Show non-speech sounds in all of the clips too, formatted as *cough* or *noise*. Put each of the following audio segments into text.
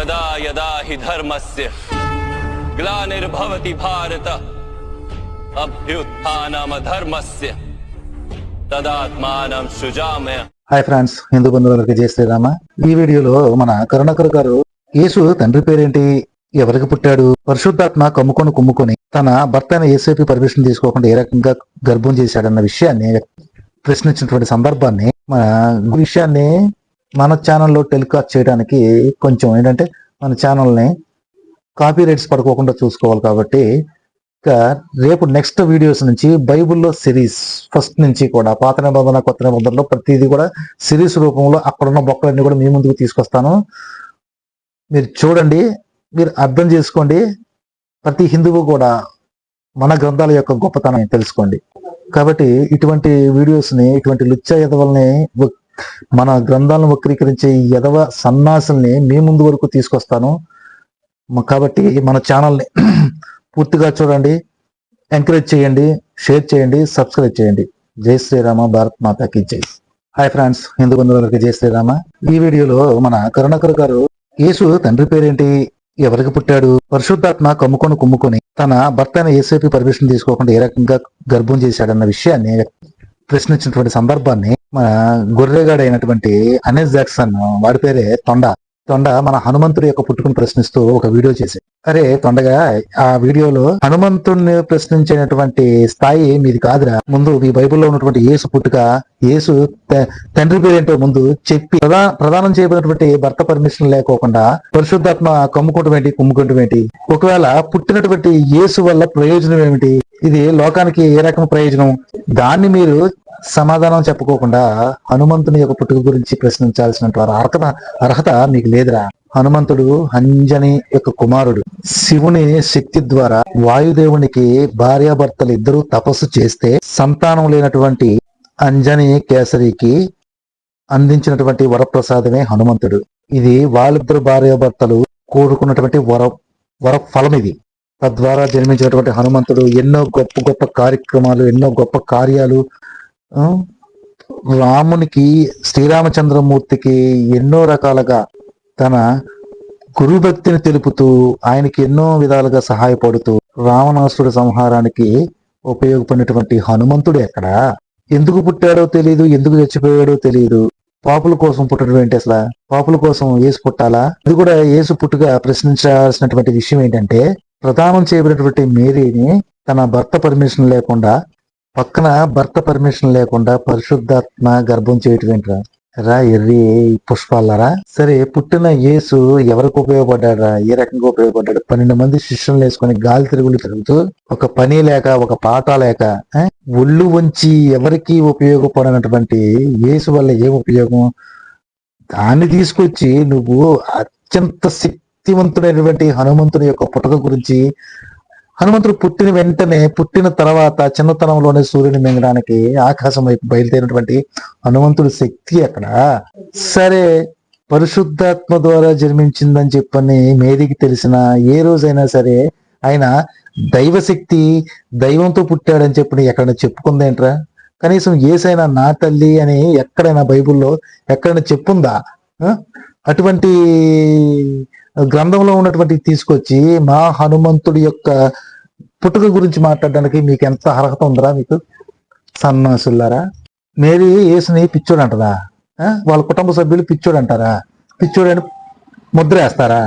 యదా యదా హి ధర్మస్య గ్లానిర్భవతి భారత అభ్యుత్థానమధర్మస్య తదాత్మానం సృజామయ హాయ్ ఫ్రెండ్స్ హిందూ బంధువులకి జయ శ్రీరామ ఈ వీడియోలో మన కరుణాకర్ గారు యేసు తండ్రి పేరేంటి ఎవరికి పుట్టాడు పరిశుద్ధాత్మ కమ్ముకొని కుమ్ముకొని తన భర్త అయిన ఏసేపీ పర్మిషన్ తీసుకోకుండా ఏ రకంగా గర్భం చేశాడన్న విషయాన్ని ప్రశ్నించినటువంటి సందర్భాన్ని మన విషయాన్ని మన ఛానల్లో టెలికాస్ట్ చేయడానికి కొంచెం ఏంటంటే మన ఛానల్ని కాపీ రైట్స్ పడుకోకుండా చూసుకోవాలి కాబట్టి ఇక రేపు నెక్స్ట్ వీడియోస్ నుంచి బైబిల్లో సిరీస్ ఫస్ట్ నుంచి కూడా పాత నిబంధన కొత్త నిబంధనలో ప్రతిదీ కూడా సిరీస్ రూపంలో అక్కడున్న బొక్కలన్నీ కూడా మీ ముందుకు తీసుకొస్తాను. మీరు చూడండి మీరు అర్థం చేసుకోండి. ప్రతి హిందువు కూడా మన గ్రంథాల యొక్క గొప్పతనం తెలుసుకోండి. కాబట్టి ఇటువంటి వీడియోస్ని ఇటువంటి లుచ్చ ఎదవల్ని మన గ్రంథాలను వక్రీకరించే ఈ ఎదవ సన్నాసుల్ని మీ ముందు వరకు తీసుకొస్తాను. కాబట్టి మన ఛానల్ని *clears throat* పూర్తిగా చూడండి ఎంకరేజ్ చేయండి షేర్ చేయండి సబ్స్క్రైబ్ చేయండి. జై శ్రీరామ భారత్ మాతాకి జై. హాయ్ ఫ్రెండ్స్ హిందూ బంధువులకి జై శ్రీరామ. ఈ వీడియోలో మన కరుణాకర్ గారు యేసు తండ్రి పేరేంటి ఎవరికి పుట్టాడు పరిశుద్ధాత్మ కమ్ముకొని కుమ్ముకొని తన భర్త అయిన ఏసేపీ పర్మిషన్ తీసుకోకుండా ఏ రకంగా గర్భం చేశాడన్న విషయాన్ని ప్రశ్నించినటువంటి సందర్భాన్ని మన గొర్రెగాడు అయినటువంటి అనేస్ జాక్సన్ వాడి పేరే తొండ. తొండ మన హనుమంతుడి యొక్క పుట్టుకుని ప్రశ్నిస్తూ ఒక వీడియో చేశాడు. అరే తొండగా ఆ వీడియోలో హనుమంతుడిని ప్రశ్నించేటటువంటి స్థాయి మీది కాదురా. ముందు మీ బైబిల్లో ఉన్నటువంటి యేసు పుట్టుక యేసు త- తండ్రి పేరేంటో ముందు చెప్పి ప్రధా ప్రదానం చేయబడినటువంటి భర్త పర్మిషన్ లేకోకుండా పరిశుద్ధాత్మ కమ్ముకుంటమేంటి ఏంటి? ఒకవేళ పుట్టినటువంటి యేసు వల్ల ప్రయోజనం ఏమిటి? ఇది లోకానికి ఏ రకం ప్రయోజనం? దాన్ని మీరు సమాధానం చెప్పుకోకుండా హనుమంతుని యొక్క పుట్టుక గురించి ప్రశ్నించాల్సినటువంటి అర్హత అర్హత మీకు లేదురా. హనుమంతుడు అంజని యొక్క కుమారుడు. శివుని శక్తి ద్వారా వాయుదేవునికి భార్యాభర్తలు ఇద్దరు తపస్సు చేస్తే సంతానం లేనటువంటి అంజని కేసరికి అందించినటువంటి వరప్రసాదమే హనుమంతుడు. ఇది వాళ్ళిద్దరు భార్యాభర్తలు కోరుకున్నటువంటి వర వర ఫలం ఇది తద్వారా జన్మించినటువంటి హనుమంతుడు ఎన్నో గొప్ప గొప్ప కార్యక్రమాలు ఎన్నో గొప్ప కార్యాలు రామునికి శ్రీరామచంద్రమూర్తికి ఎన్నో రకాలుగా తన గురుభక్తిని తెలుపుతూ ఆయనకి ఎన్నో విధాలుగా సహాయపడుతూ రావణాసుడి సంహారానికి ఉపయోగపడినటువంటి హనుమంతుడు ఎక్కడ ఎందుకు పుట్టాడో తెలియదు ఎందుకు చచ్చిపోయాడో తెలియదు పాపుల కోసం పుట్టడం ఏంటి అసలు? పాపుల కోసం ఏసు పుట్టాలా? ఇది కూడా ఏసు పుట్టుగా ప్రశ్నించాల్సినటువంటి విషయం ఏంటంటే ప్రదానం చేయబడినటువంటి మేరీని తన భర్త పర్మిషన్ లేకుండా పక్కన భర్త పర్మిషన్ లేకుండా పరిశుద్ధాత్మ గర్భం చేయటం ఏంట్రా? రా ఎర్రి పుష్పాలరా. సరే పుట్టిన యేసు ఎవరికి ఉపయోగపడ్డాడా ఏ రకంగా ఉపయోగపడ్డాడు? పన్నెండు మంది శిష్యులను వేసుకొని గాలి తిరుగులు తిరుగుతూ ఒక పని లేక ఒక పాట లేక ఒళ్ళు వంచి ఎవరికి ఉపయోగపడినటువంటి యేసు వల్ల ఏం ఉపయోగం? దాన్ని తీసుకొచ్చి నువ్వు అత్యంత శక్తివంతుడైనటువంటి హనుమంతుని యొక్క పుటక గురించి హనుమంతుడు పుట్టిన వెంటనే పుట్టిన తర్వాత చిన్నతనంలోనే సూర్యుని మింగడానికి ఆకాశం వైపు బయలుదేరినటువంటి హనుమంతుడి శక్తి అక్కడ. సరే పరిశుద్ధాత్మ ద్వారా జన్మించిందని చెప్పని మేరీకి తెలిసిన ఏ రోజైనా సరే ఆయన దైవశక్తి దైవంతో పుట్టాడని చెప్పి ఎక్కడైనా చెప్పుకుందేంట్రా కనీసం ఏసైనా నా తల్లి అని ఎక్కడైనా బైబిల్లో ఎక్కడైనా చెప్పుందా? ఆ? అటువంటి గ్రంథంలో ఉన్నటువంటి తీసుకొచ్చి మా హనుమంతుడి యొక్క పుట్టుక గురించి మాట్లాడడానికి మీకు ఎంత అర్హత ఉందరా మీకు? సన్నాసులారా మేరీ యేసుని పిచ్చోడు అంటారా వాళ్ళ కుటుంబ సభ్యులు పిచ్చోడు అంటారా పిచ్చోడు అని ముద్ర వేస్తారా?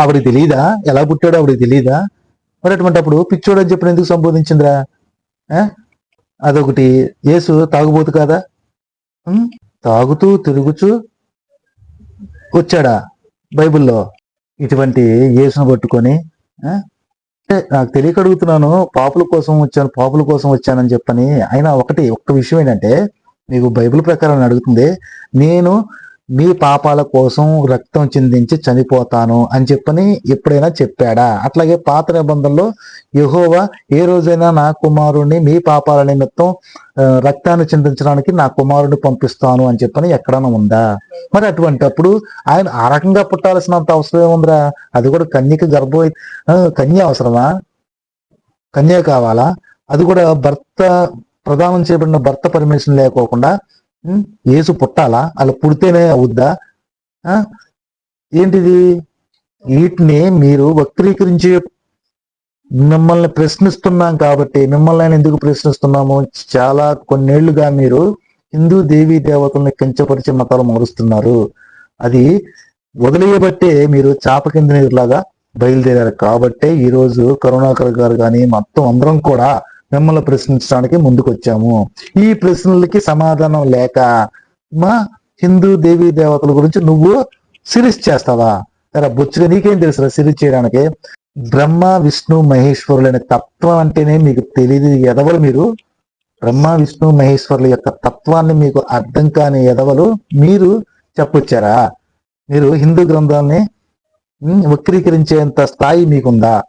ఆవిడకి తెలియదా ఎలా పుట్టాడో ఆవిడకి తెలియదా మరి అటువంటి అప్పుడు పిచ్చోడు అని చెప్పిన ఎందుకు సంబోధించిందిరా? అదొకటి. యేసు తాగుబోతు కాదా? తాగుతూ తిరుగుచూ వచ్చాడా బైబిల్లో? ఇటువంటి యేసును పట్టుకొని అంటే నాకు తెలియక అడుగుతున్నాను పాపుల కోసం వచ్చాను పాపుల కోసం వచ్చానని చెప్పని. అయినా ఒకటి ఒక్క విషయం ఏంటంటే మీకు బైబిల్ ప్రకారం అడుగుతుంది నేను మీ పాపాల కోసం రక్తం చిందించి చనిపోతాను అని చెప్పని ఎప్పుడైనా చెప్పాడా? అట్లాగే పాత నిబంధనలో యహోవా ఏ రోజైనా నా కుమారుణ్ణి మీ పాపాల నిమిత్తం రక్తాన్ని చిందించడానికి నా కుమారుడిని పంపిస్తాను అని చెప్పని ఎక్కడైనా ఉందా? మరి అటువంటప్పుడు ఆయన ఆ రకంగా పుట్టాల్సినంత అవసరం ఏముందిరా? అది కూడా కన్యకి గర్భం కన్య అవసరమా? కన్య కావాలా? అది కూడా భర్త ప్రదానం చేయబడిన భర్త పర్మిషన్ లేకోకుండా ఏసు పుట్టాలా? అలా పుడితేనే అవుద్దా? ఏంటిది? వీటిని మీరు వక్రీకరించి మిమ్మల్ని ప్రశ్నిస్తున్నాం కాబట్టి మిమ్మల్ని ఆయన ఎందుకు ప్రశ్నిస్తున్నాము చాలా కొన్నేళ్ళుగా మీరు హిందూ దేవీ దేవతల్ని కించపరిచే మతాలు మారుస్తున్నారు. అది వదిలేయబట్టే మీరు చాప కింద నీరులాగా బయలుదేరారు. కాబట్టే ఈరోజు కరుణాకర్ గారు కానీ మొత్తం అందరం కూడా మిమ్మల్ని ప్రశ్నించడానికి ముందుకు వచ్చాము ఈ ప్రశ్నలకి సమాధానం లేక మా హిందూ దేవీ దేవతల గురించి నువ్వు సిరీస్ చేస్తావా? సరే బొచ్చుగా నీకేం తెలుసు సిరీస్ చేయడానికి? బ్రహ్మ విష్ణు మహేశ్వరులు అనే తత్వం అంటేనే మీకు తెలియదు ఎదవలు మీరు. బ్రహ్మ విష్ణు మహేశ్వరుల యొక్క తత్వాన్ని మీకు అర్థం కాని ఎదవలు మీరు చెప్పొచ్చారా? మీరు హిందూ గ్రంథాన్ని వక్రీకరించేంత స్థాయి మీకుందా?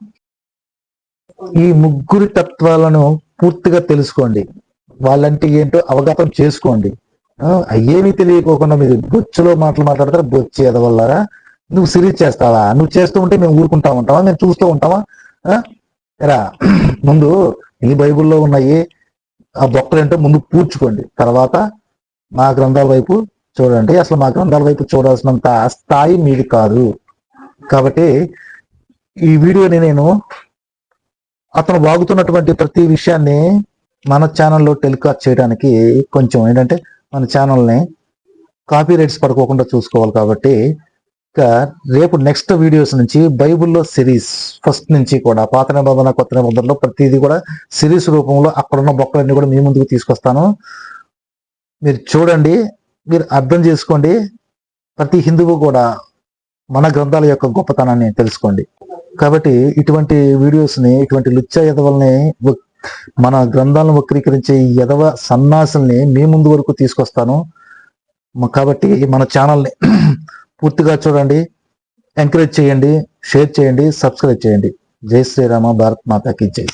ఈ ముగ్గురి తత్వాలను పూర్తిగా తెలుసుకోండి. వాళ్ళంటే ఏంటో అవగతం చేసుకోండి. ఆ, అయ్యేమీ తెలియకోకుండా మీరు బొచ్చులో మాటలు మాట్లాడతారు? బొచ్చి ఎదవల్లారా? నువ్వు సిరీస్ చేస్తావా? నువ్వు చేస్తూ ఉంటే మేము ఊరుకుంటా ఉంటావా మేము చూస్తూ ఉంటావా రా ముందు ఈ బైబిల్లో ఉన్నాయి. ఆ బొక్కలేంటో ముందు పూడ్చుకోండి. తర్వాత మా గ్రంథాల వైపు చూడండి. అసలు మా గ్రంథాల వైపు చూడాల్సినంత స్థాయి మీది కాదు. కాబట్టి ఈ వీడియోని నేను అతను వాగుతున్నటువంటి ప్రతి విషయాన్ని మన ఛానల్లో టెలికాస్ట్ చేయడానికి కొంచెం ఏంటంటే మన ఛానల్ని కాపీ రైట్స్ పడుకోకుండా చూసుకోవాలి కాబట్టి ఇంకా రేపు నెక్స్ట్ వీడియోస్ నుంచి బైబిల్లో సిరీస్ ఫస్ట్ నుంచి కూడా పాత నిబంధన కొత్త నిబంధనలో ప్రతిదీ కూడా సిరీస్ రూపంలో అక్కడున్న బొక్కలన్నీ కూడా మీ ముందుకు తీసుకొస్తాను. మీరు చూడండి మీరు అర్థం చేసుకోండి. ప్రతి హిందువు కూడా మన గ్రంథాల యొక్క గొప్పతనాన్ని తెలుసుకోండి. కాబట్టి ఇటువంటి వీడియోస్ని ఇటువంటి లుచ్చ ఎదవల్ని మన గ్రంథాలను వక్రీకరించే ఈ ఎదవ సన్నాసుల్ని మీ ముందు వరకు తీసుకొస్తాను. కాబట్టి మన ఛానల్ని *clears throat* పూర్తిగా చూడండి ఎంకరేజ్ చేయండి షేర్ చేయండి సబ్స్క్రైబ్ చేయండి. జై శ్రీరామ భారత్ మాతాకి జై.